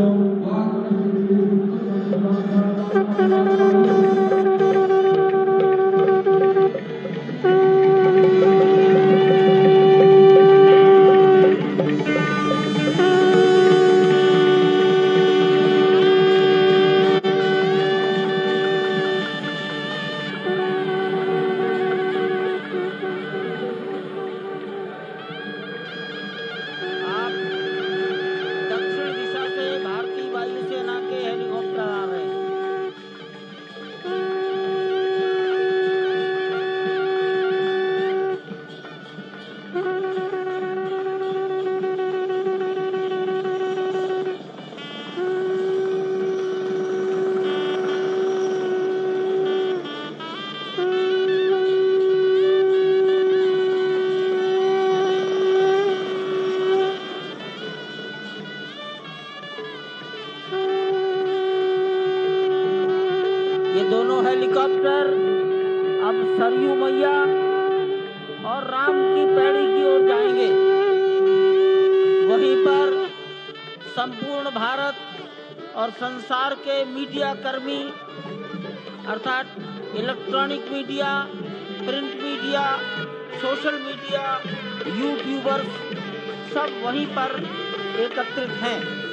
you. Master अब सरयू मैया और राम की पैड़ी की ओर जाएँगे। वहीं पर संपूर्ण भारत और संसार के मीडिया कर्मी, अर्थात electronic media, print media, social media, youtubers, सब वहीं पर एकत्रित हैं।